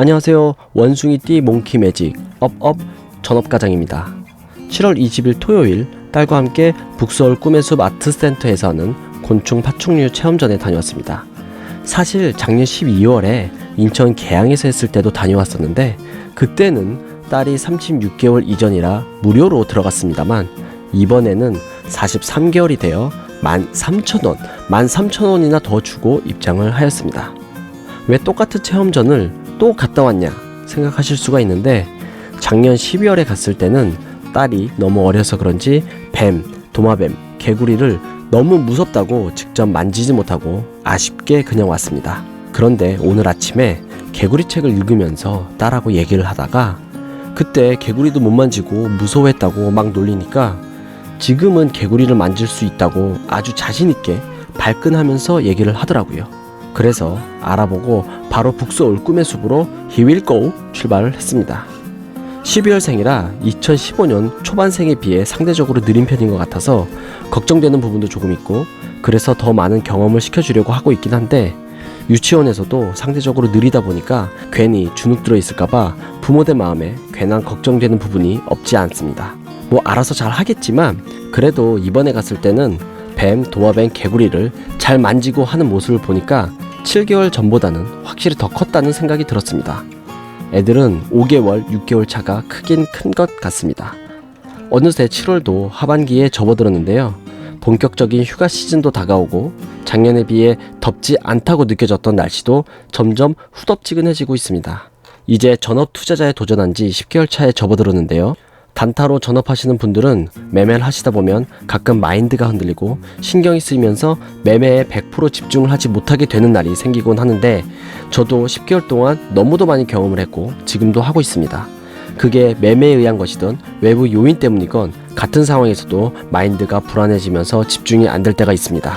안녕하세요. 원숭이띠 몽키 매직 업업 전업가장입니다. 7월 20일 토요일 딸과 함께 북서울 꿈의 숲 아트센터에서 하는 곤충 파충류 체험전에 다녀왔습니다. 사실 작년 12월에 인천 계양에서 했을 때도 다녀왔었는데 그때는 딸이 36개월 이전이라 무료로 들어갔습니다만 이번에는 43개월이 되어 13,000원, 13,000원이나 더 주고 입장을 하였습니다. 왜 똑같은 체험전을 또 갔다 왔냐 생각하실 수가 있는데 작년 12월에 갔을 때는 딸이 너무 어려서 그런지 뱀, 도마뱀, 개구리를 너무 무섭다고 직접 만지지 못하고 아쉽게 그냥 왔습니다. 그런데 오늘 아침에 개구리 책을 읽으면서 딸하고 얘기를 하다가 그때 개구리도 못 만지고 무서워했다고 막 놀리니까 지금은 개구리를 만질 수 있다고 아주 자신있게 발끈하면서 얘기를 하더라고요. 그래서 알아보고 바로 북서울 꿈의 숲으로 히윌고 출발을 했습니다. 12월생이라 2015년 초반생에 비해 상대적으로 느린 편인 것 같아서 걱정되는 부분도 조금 있고 그래서 더 많은 경험을 시켜주려고 하고 있긴 한데 유치원에서도 상대적으로 느리다 보니까 괜히 주눅 들어 있을까봐 부모들 마음에 괜한 걱정되는 부분이 없지 않습니다. 뭐 알아서 잘 하겠지만 그래도 이번에 갔을 때는 뱀, 도마뱀, 개구리를 잘 만지고 하는 모습을 보니까 7개월 전보다는 확실히 더 컸다는 생각이 들었습니다. 애들은 5개월, 6개월 차가 크긴 큰 것 같습니다. 어느새 7월도 하반기에 접어들었는데요. 본격적인 휴가 시즌도 다가오고 작년에 비해 덥지 않다고 느껴졌던 날씨도 점점 후덥지근해지고 있습니다. 이제 전업 투자자에 도전한 지 10개월 차에 접어들었는데요. 단타로 전업하시는 분들은 매매를 하시다 보면 가끔 마인드가 흔들리고 신경이 쓰이면서 매매에 100% 집중을 하지 못하게 되는 날이 생기곤 하는데 저도 10개월 동안 너무도 많이 경험을 했고 지금도 하고 있습니다. 그게 매매에 의한 것이든 외부 요인 때문이건 같은 상황에서도 마인드가 불안해지면서 집중이 안 될 때가 있습니다.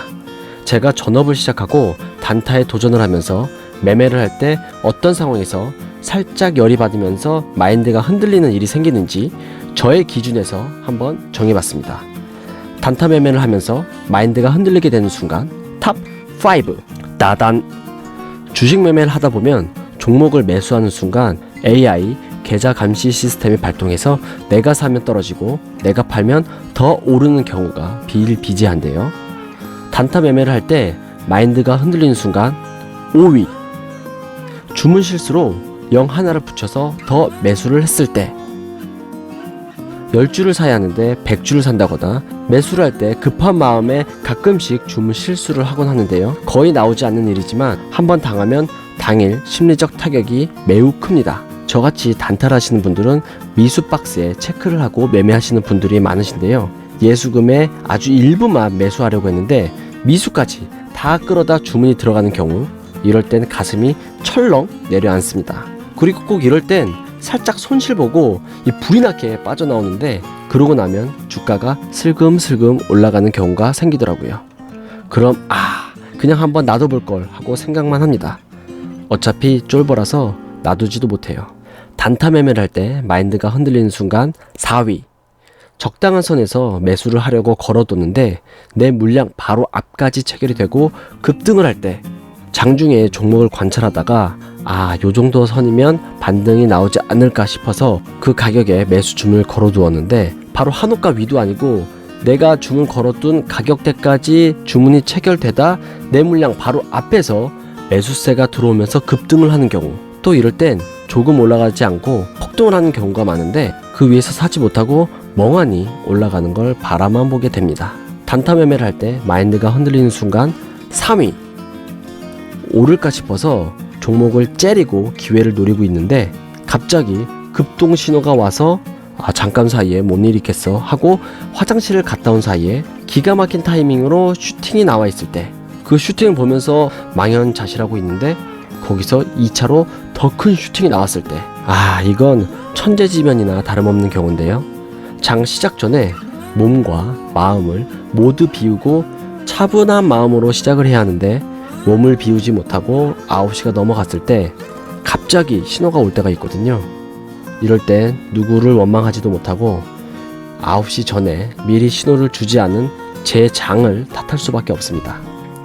제가 전업을 시작하고 단타에 도전을 하면서 매매를 할 때 어떤 상황에서 살짝 열이 받으면서 마인드가 흔들리는 일이 생기는지 저의 기준에서 한번 정해봤습니다. 단타 매매를 하면서 마인드가 흔들리게 되는 순간 탑5 따단 주식 매매를 하다 보면 종목을 매수하는 순간 AI 계좌 감시 시스템이 발동해서 내가 사면 떨어지고 내가 팔면 더 오르는 경우가 비일비재한데요. 단타 매매를 할 때 마인드가 흔들리는 순간 5위 주문 실수로 0 하나를 붙여서 더 매수를 했을 때 10주를 사야 하는데 100주를 산다거나 매수를 할 때 급한 마음에 가끔씩 주문 실수를 하곤 하는데요. 거의 나오지 않는 일이지만 한번 당하면 당일 심리적 타격이 매우 큽니다. 저같이 단타를 하시는 분들은 미수 박스에 체크를 하고 매매하시는 분들이 많으신데요. 예수금의 아주 일부만 매수하려고 했는데 미수까지 다 끌어다 주문이 들어가는 경우 이럴 땐 가슴이 철렁 내려앉습니다. 그리고 꼭 이럴 땐 살짝 손실 보고 이 불이 나게 빠져나오는데 그러고 나면 주가가 슬금슬금 올라가는 경우가 생기더라고요. 그럼 아 그냥 한번 놔둬볼 걸 하고 생각만 합니다. 어차피 쫄보라서 놔두지도 못해요. 단타 매매를 할 때 마인드가 흔들리는 순간 4위 적당한 선에서 매수를 하려고 걸어뒀는데 내 물량 바로 앞까지 체결이 되고 급등을 할 때 장중에 종목을 관찰하다가 아, 요 정도 선이면 반등이 나오지 않을까 싶어서 그 가격에 매수 주문을 걸어 두었는데 바로 한호가 위도 아니고 내가 주문 걸어둔 가격대까지 주문이 체결되다 내 물량 바로 앞에서 매수세가 들어오면서 급등을 하는 경우 또 이럴 땐 조금 올라가지 않고 폭등을 하는 경우가 많은데 그 위에서 사지 못하고 멍하니 올라가는 걸 바라만 보게 됩니다. 단타 매매를 할 때 마인드가 흔들리는 순간 3위 오를까 싶어서 종목을 째리고 기회를 노리고 있는데 갑자기 급동 신호가 와서 아 잠깐 사이에 뭔일 있겠어 하고 화장실을 갔다 온 사이에 기가 막힌 타이밍으로 슈팅이 나와 있을 때 그 슈팅을 보면서 망연자실하고 있는데 거기서 2차로 더 큰 슈팅이 나왔을 때 아 이건 천재지변이나 다름없는 경우인데요. 장 시작 전에 몸과 마음을 모두 비우고 차분한 마음으로 시작을 해야 하는데 몸을 비우지 못하고 9시가 넘어갔을 때 갑자기 신호가 올 때가 있거든요. 이럴 땐 누구를 원망하지도 못하고 9시 전에 미리 신호를 주지 않은 제 장을 탓할 수밖에 없습니다.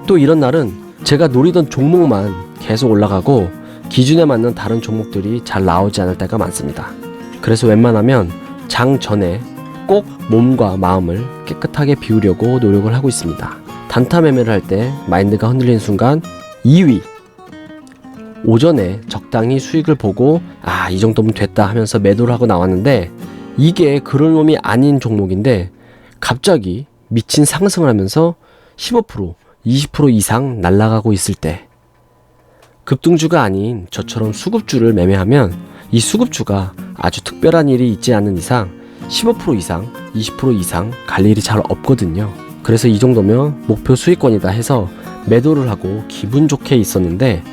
또 이런 날은 제가 노리던 종목만 계속 올라가고 기준에 맞는 다른 종목들이 잘 나오지 않을 때가 많습니다. 그래서 웬만하면 장 전에 꼭 몸과 마음을 깨끗하게 비우려고 노력을 하고 있습니다. 단타 매매를 할 때 마인드가 흔들리는 순간 2위 오전에 적당히 수익을 보고 아 이 정도면 됐다 하면서 매도를 하고 나왔는데 이게 그럴 놈이 아닌 종목인데 갑자기 미친 상승을 하면서 15% 20% 이상 날아가고 있을 때 급등주가 아닌 저처럼 수급주를 매매하면 이 수급주가 아주 특별한 일이 있지 않은 이상 15% 이상, 20% 이상 갈 일이 잘 없거든요. 그래서 이 정도면 목표 수익권이다 해서 매도를 하고 기분 좋게 있었는데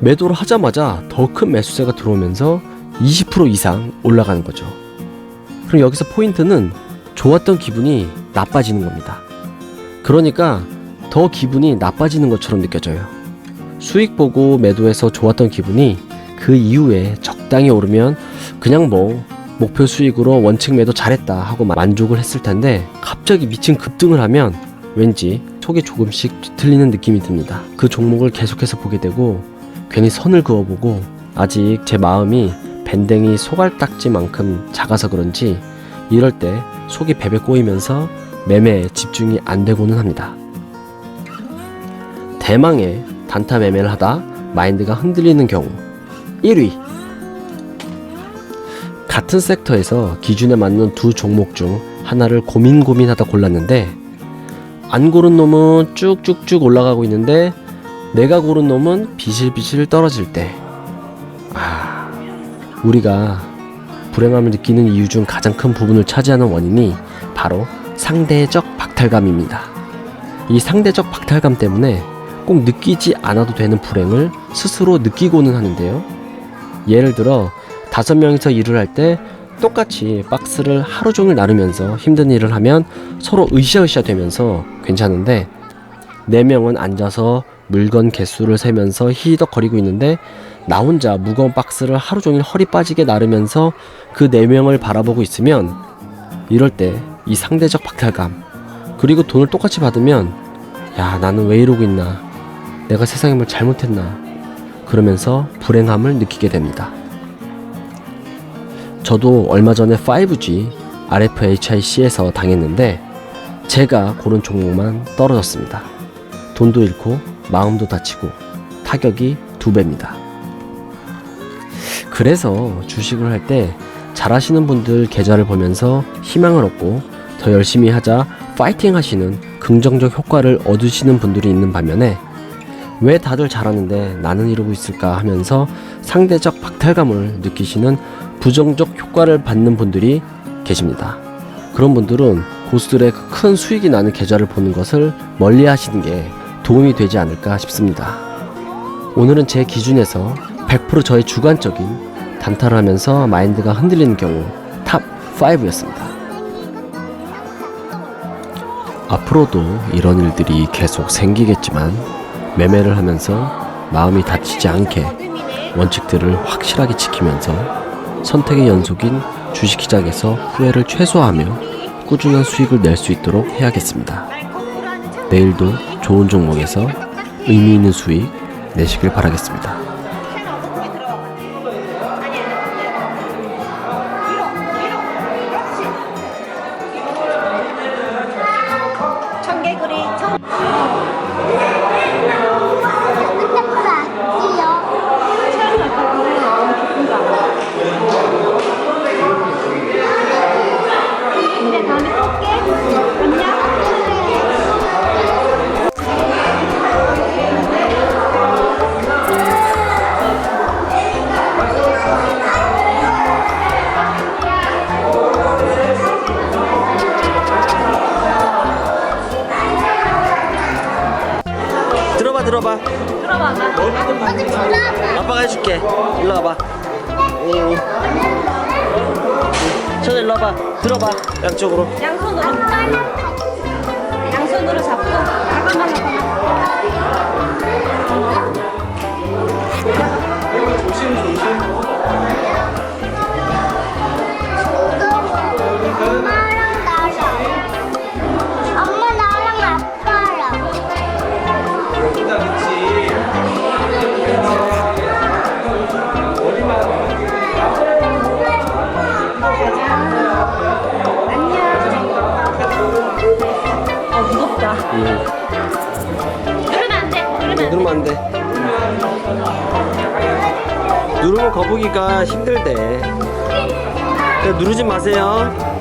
매도를 하자마자 더 큰 매수세가 들어오면서 20% 이상 올라가는 거죠. 그럼 여기서 포인트는 좋았던 기분이 나빠지는 겁니다. 그러니까 더 기분이 나빠지는 것처럼 느껴져요. 수익 보고 매도해서 좋았던 기분이 그 이후에 적당히 오르면 그냥 뭐 목표 수익으로 원칙 매도 잘했다 하고 만족을 했을 텐데 갑자기 미친 급등을 하면 왠지 속이 조금씩 뒤틀리는 느낌이 듭니다. 그 종목을 계속해서 보게 되고 괜히 선을 그어보고 아직 제 마음이 밴댕이 소갈딱지만큼 작아서 그런지 이럴 때 속이 베베 꼬이면서 매매에 집중이 안 되고는 합니다. 대망의 단타 매매를 하다 마인드가 흔들리는 경우 1위 같은 섹터에서 기준에 맞는 두 종목 중 하나를 고민 고민하다 골랐는데 안 고른 놈은 쭉쭉쭉 올라가고 있는데 내가 고른 놈은 비실비실 떨어질 때 아, 우리가 불행함을 느끼는 이유 중 가장 큰 부분을 차지하는 원인이 바로 상대적 박탈감입니다. 이 상대적 박탈감 때문에 꼭 느끼지 않아도 되는 불행을 스스로 느끼고는 하는데요. 예를 들어 다섯 명이서 일을 할 때 똑같이 박스를 하루 종일 나르면서 힘든 일을 하면 서로 으쌰으쌰 되면서 괜찮은데 네 명은 앉아서 물건 개수를 세면서 히덕거리고 있는데 나 혼자 무거운 박스를 하루 종일 허리 빠지게 나르면서 그 네 명을 바라보고 있으면 이럴 때 이 상대적 박탈감 그리고 돈을 똑같이 받으면 야 나는 왜 이러고 있나 내가 세상에 뭘 잘못했나 그러면서 불행함을 느끼게 됩니다. 저도 얼마 전에 5G RFHIC에서 당했는데 제가 고른 종목만 떨어졌습니다. 돈도 잃고 마음도 다치고 타격이 두 배입니다. 그래서 주식을 할 때 잘하시는 분들 계좌를 보면서 희망을 얻고 더 열심히 하자 파이팅 하시는 긍정적 효과를 얻으시는 분들이 있는 반면에 왜 다들 잘하는데 나는 이러고 있을까 하면서 상대적 박탈감을 느끼시는 부정적 효과를 받는 분들이 계십니다. 그런 분들은 고수들의 그큰 수익이 나는 계좌를 보는 것을 멀리 하시는 게 도움이 되지 않을까 싶습니다. 오늘은 제 기준에서 100% 저의 주관적인 단타를 하면서 마인드가 흔들리는 경우 탑 5였습니다. 앞으로도 이런 일들이 계속 생기겠지만 매매를 하면서 마음이 다치지 않게 원칙들을 확실하게 지키면서 선택의 연속인 주식 시장에서 후회를 최소화하며 꾸준한 수익을 낼 수 있도록 해야겠습니다. 내일도 좋은 종목에서 의미 있는 수익 내시길 바라겠습니다. 들어봐 들어봐 들어봐 나. 아빠가 해줄게 일로 와봐 응. 천 일로 와봐 들어봐 양쪽으로 양손으로. 양손으로 잡고 잠깐만 잠깐만. 거북이가 힘들대. 누르지 마세요.